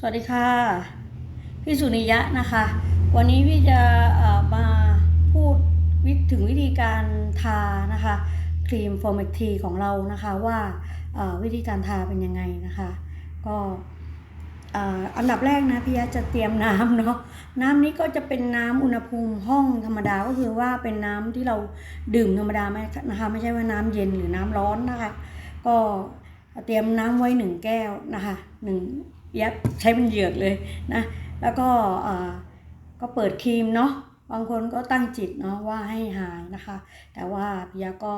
สวัสดีค่ะ พี่สุนิยะนะคะ วันนี้พี่จะมาพูดถึงวิธีการทานะคะครีมโฟม t ของเรานะคะว่าวิธีการทาเป็นยังไงนะคะ ก็อันดับแรกนะพี่ยะจะเตรียมน้ำเนาะน้ำนี้ก็จะเป็นน้ำอุณหภูมิห้องธรรมดาก็คือว่าเป็นน้ำที่เราดื่มธรรมดาไหมนะคะไม่ใช่ว่าน้ำเย็นหรือน้ำร้อนนะคะ ก็เตรียมน้ำไว้หนึ่งแก้วนะคะหนึ่ง ย็บใช้เป็นเหยือกเลยนะแล้วก็ก็เปิดครีมเนาะบางคนก็ตั้งจิตเนาะว่าให้หายนะคะ แต่ว่าพิยาก็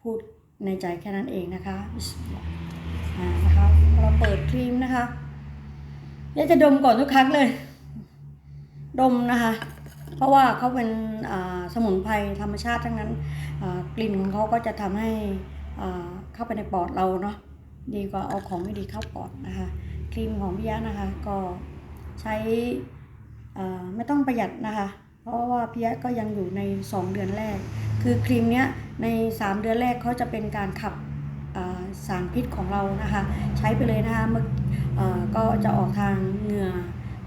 พูดในใจแค่นั้นเองนะคะนะคะเราเปิดครีมนะคะยาจะดมก่อนทุกครั้งเลย ดมนะคะ เพราะว่าเขาเป็นสมุนไพรธรรมชาติทั้งนั้นกลิ่นของเขาก็จะทำให้เข้าไปในปอดเราเนาะ ดีกว่าเอาของไม่ดีเข้าปอดนะคะครีมของพี่ยะนะคะก็ใช้ไม่ต้องประหยัดนะคะ เพราะว่าพี่ยะก็ยังอยู่ใน 2 เดือนแรก คือครีมเนี้ยใน 3 เดือนแรกเขาจะเป็นการขับสารพิษของเรานะคะ ใช้ไปเลยนะคะเมื่อก็จะออกทางเหงื่อ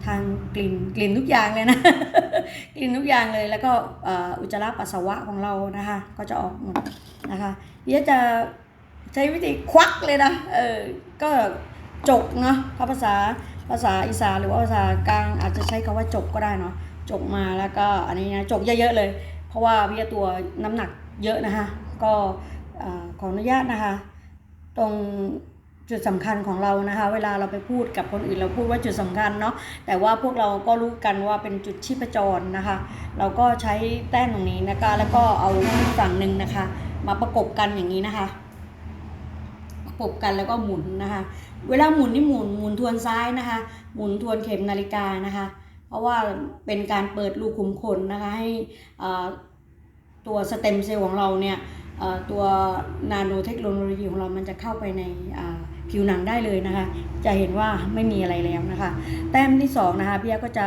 ทางกลิ่นกลิ่นทุกอย่างเลยนะกลิ่นทุกอย่างเลยแล้วก็อุจจาระปัสสาวะของเรานะคะ ก็จะออกหมดนะคะเดี๋ยจะ ใช้วิธีควักเลยนะ เออ ก็จกเนาะภาษาภาษาอีสานหรือว่าภาษากลางอาจจะใช้คำว่าจกก็ได้เนาะ จกมาแล้วก็อันนี้นะจกเยอะๆเลย เพราะว่าพี่ตัวน้ำหนักเยอะนะคะ ก็ขออนุญาตนะคะ ตรงจุดสำคัญของเรานะคะ เวลาเราไปพูดกับคนอื่นเราพูดว่าจุดสำคัญเนาะแต่ว่าพวกเราก็รู้กันว่าเป็นจุดชีพจรนะคะ เราก็ใช้แต้มตรงนี้นะคะ แล้วก็เอาอีกฝั่งหนึ่งนะคะ มาประกบกันอย่างนี้นะคะ ปบกันแล้วก็หมุนนะคะ เวลาหมุนนี่หมุนหมุนทวนซ้ายนะคะ หมุนทวนเข็มนาฬิกานะคะ เพราะว่าเป็นการเปิดรูขุมขนนะคะ ให้ตัวสเต็มเซลล์ของเราเนี่ยตัวนาโนเทคโนโลยีของเรามันจะเข้าไปในผิวหนังได้เลยนะคะ จะเห็นว่าไม่มีอะไรแล้วนะคะ แต้มที่สองนะคะพี่ยะก็จะ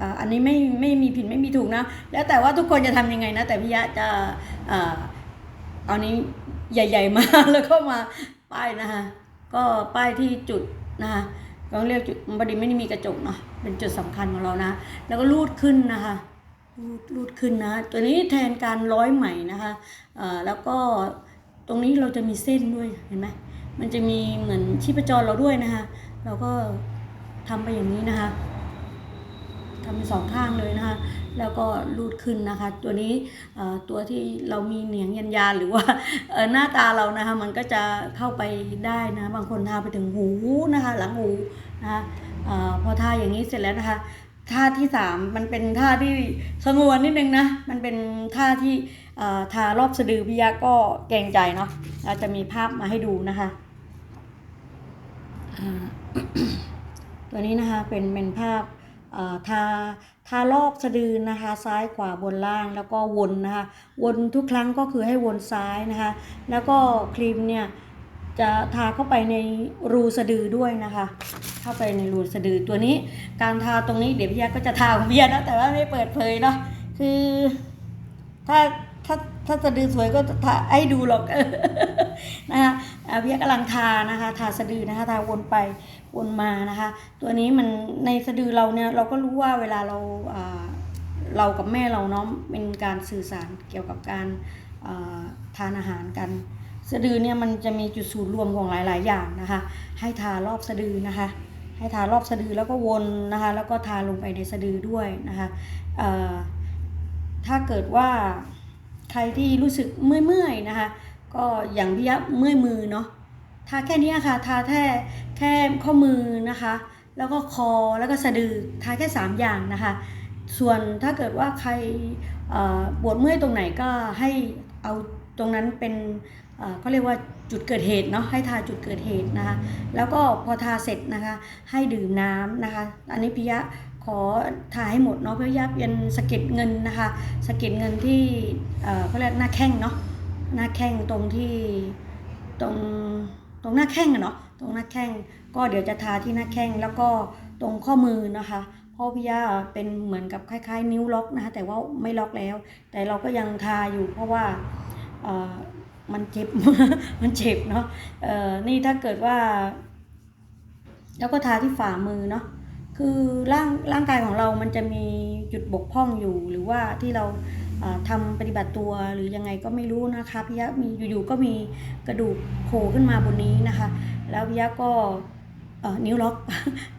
อ,อันนี้ไม่ไม่มีผิดไม่มีถูกนะ แล้วแต่ว่าทุกคนจะทำยังไงนะ แต่พี่ยะจะอ่าเอานี้ใหญ่ ๆ มาแล้วก็มา ป้ายนะคะก็ป้ายที่จุดนะคะก็เรียกจุดบดีไม่ได้มีกระจกเนาะเป็นจุดสำคัญของเรานะ แล้วก็ลูดขึ้นนะคะรูดรูดขึ้นนะ ตัวนี้แทนการร้อยไหมนะคะเอ่อแล้วก็ตรงนี้เราจะมีเส้นด้วยเห็นไหมมันจะมีเหมือนชีพจรเราด้วยนะคะ เราก็ทำไปอย่างนี้นะคะ ทำเป็นสองข้างเลยนะคะ แล้วก็รูดขึ้นนะคะ ตัวนี้ตัวที่เรามีเหนียงยันยานหรือว่าหน้าตาเรานะคะ มันก็จะเข้าไปได้นะ บางคนทาไปถึงหูนะคะ หลังหูนะคะอพอทาอย่างนี้เสร็จแล้วนะคะท่าที่สามมันเป็นท่าที่สงวนนิดนึงนะ มันเป็นท่าที่ทารอบสะดือพิยะก็เกรงใจเนาะเราจะมีภาพมาให้ดูนะคะตัวนี้นะคะเป็นเป็นภาพ ทาทารอบสะดือนะคะซ้ายขวาบนล่างแล้วก็วนนะคะวนทุกครั้งก็คือให้วนซ้ายนะคะ แล้วก็ครีมเนี่ยจะทาเข้าไปในรูสะดือด้วยนะคะ เข้าไปในรูสะดือตัวนี้ การทาตรงนี้เดี๋ยวพี่ยาก็จะทาของพี่ยานะแต่ว่าไม่เปิดเผยเนาะคือถ้าถ้าถ้าสะดือสวยก็ทาให้ดูหรอกนะคะ อ่าพี่ยกำลังทานะคะทาสะดือนะคะทาวนไปวนมานะคะ ตัวนี้มันในสะดือเราเนี่ยเราก็รู้ว่าเวลาเราเรากับแม่เราเนาะเป็นการสื่อสารเกี่ยวกับการทานอาหารกัน สะดือเนี่ยมันจะมีจุดศูนย์รวมของหลาย ๆ อย่างนะคะ ให้ทารอบสะดือนะคะ ให้ทารอบสะดือแล้วก็วนนะคะ แล้วก็ทาลงไปในสะดือด้วยนะคะถ้าเกิดว่าใครที่รู้สึกเมื่อยๆนะคะ ก็อย่างพี่ยับเมื่อยมือเนาะทาแค่นี้ค่ะทาแค่แค่ข้อมือนะคะ แล้วก็คอแล้วก็สะดือทาแค่ 3 อย่างนะคะ ส่วนถ้าเกิดว่าใครปวดเมื่อยตรงไหนก็ให้เอาตรงนั้นเป็นเขาเรียกว่าจุดเกิดเหตุเนาะให้ทาจุดเกิดเหตุนะคะ แล้วก็พอทาเสร็จนะคะ ให้ดื่มน้ำนะคะ อันนี้พิยะขอทาให้หมดเนาะพิยะเป็นสะเก็ดเงินนะคะสะเก็ดเงินที่เขาเรียกหน้าแข้งเนาะ หน้าแข้งตรงที่ตรงตรงหน้าแข้งอะเนาะตรงหน้าแข้งก็เดี๋ยวจะทาที่หน้าแข้งแล้วก็ตรงข้อมือนะคะเพราะพิยะเป็นเหมือนกับคล้าย ๆ นิ้วล็อกนะคะแต่ว่าไม่ล็อกแล้ว แต่เราก็ยังทาอยู่เพราะว่าเออมันเจ็บ มันเจ็บเนาะเออนี่ถ้าเกิดว่า แล้วก็ทาที่ฝ่ามือเนาะคือร่างร่างกายของเรามันจะมีจุดบกพร่องอยู่หรือว่าที่เรา ทำาปฏิบัติตัวหรือยังไงก็ไม่รู้นะคะพี่ยะมีอยู่ๆก็มีกระดูกโผล่ขึ้นมาบนนี้นะคะ แล้วพี่ยะก็เอ่อนิ้วล็อก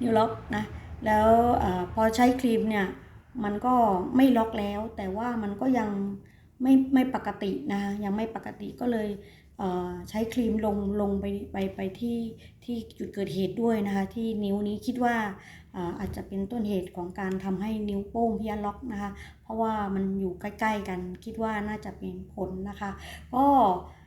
นิ้วล็อกนะแล้วอพอใช้ครีมเนี่ยมันก็ไม่ล็อกแล้ว แต่ว่ามันก็ยังไม่ไม่ปกตินะคะยังไม่ปกติก็เลย ใช้ครีมลงลงไปไปไปที่ที่จุดเกิดเหตุด้วยนะคะ ที่นิ้วนี้คิดว่าอาจจะเป็นต้นเหตุของการทำให้นิ้วโป้งพี่ยล็อกนะคะ เพราะว่ามันอยู่ใกล้ ๆ กันคิดว่าน่าจะเป็นผลนะคะ ก็